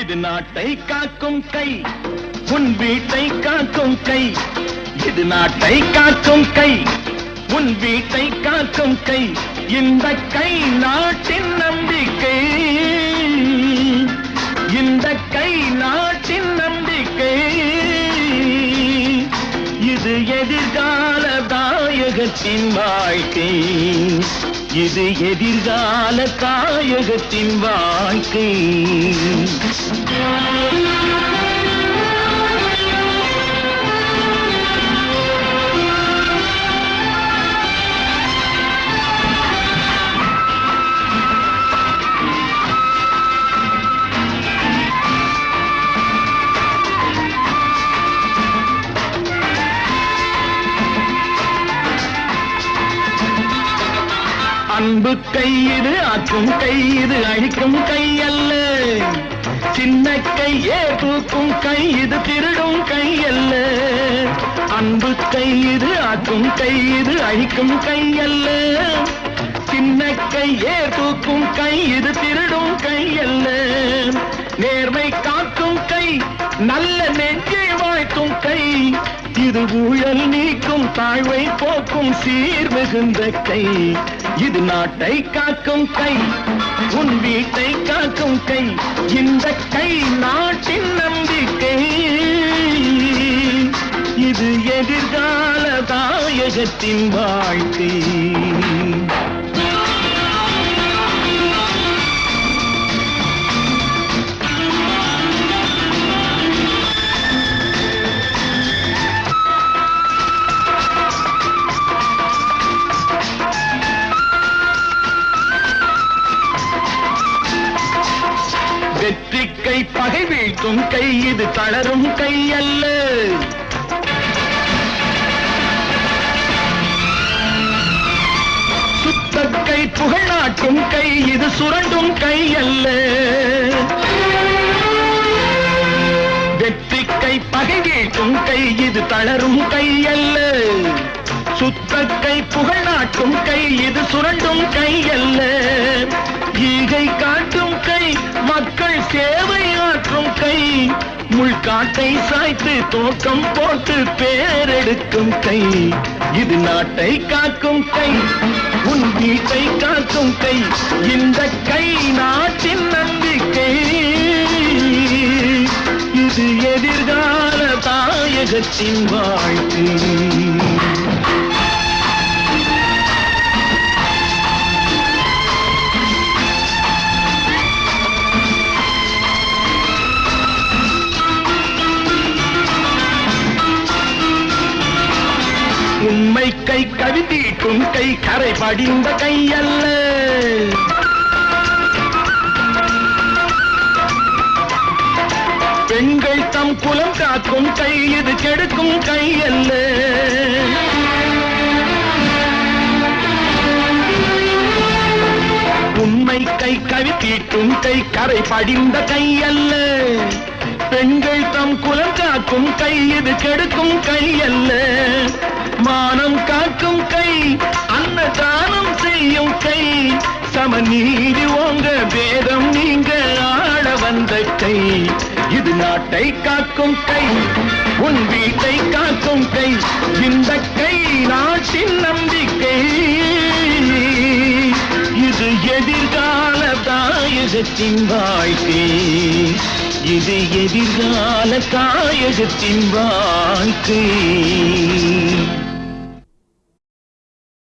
இது நாட்டை காக்கும் கை. உன் வீட்டை காக்கும் கை. இது நாட்டை காக்கும் கை. உன் வீட்டை காக்கும் கை. இந்த கை நாட்டின் நம்பிக்கை. தாயகத்தின் வாழ்க்கை. இது எதிர்கால தாயகத்தின் வாழ்க்கை. அன்பு கை இது ஆக்கும் கை இது அழிக்கும் கை அல்ல சின்ன கையே தூக்கும் கை இது திருடும் கை அல்ல அன்பு கை இது ஆக்கும் கை இது அழிக்கும் கை அல்ல சின்ன கையே தூக்கும் கை இது திருடும் கை அல்ல நேர்மை காக்கும் கை நல்ல நெஞ்சை வாய்க்கும் கை. இது ஊழல் நீக்கும் தாழ்வை போக்கும் சீர் மிகுந்த கை. இது நாட்டை காக்கும் கை உன் வீட்டை காக்கும் கை இந்த கை நாட்டின் நம்பிக்கை. இது எதிர்கால தாயகத்தின் வாழ்க்கை. பகை வீழ்த்தும் கை இது தளரும் கை அல்ல. சுத்த கை புகழ் நாட்டும் கை இது சுரண்டும் கை அல்ல. வெற்றி கை பகை வீழ்த்தும் கை இது தளரும் கை அல்ல. சுத்த கை புகழ் நாட்டும் கை இது சுரண்டும் கை அல்ல. முள்காட்டை சாய்த்து தோக்கம் போட்டு பேரெடுக்கும் கை. இது நாட்டை காக்கும் கை. உன் வீட்டை காக்கும் கை. இந்த கை நாட்டின் நம்பிக்கை. இது எதிர்கால தாயகத்தின் வாழ்க்கை. உண்மை கை கவிதீட்டும் கை கரை படிந்த கையல்ல பெண்கள் தம் குலம் காக்கும் கை இது கெடுக்கும் கையல்ல உண்மை கை கவிதீட்டும் கை கரை படிந்த கையல்ல பெண்கள் தம் குலம் காக்கும் கை இது கெடுக்கும் கையல்ல மானம் காக்கும் கை அன்னதானம் செய்யும் கை. சமநீதி ஓங்க வேதம் நீங்க ஆள வந்த கை. இது நாட்டை காக்கும் கை உன் வீட்டை காக்கும் கை. இந்த கை நாட்டின் நம்பிக்கை. இது எதிர்கால தாயகத்தின் வாழ்க்கை. இது எதிர்கால தாயகத்தின் வாழ்க்கை.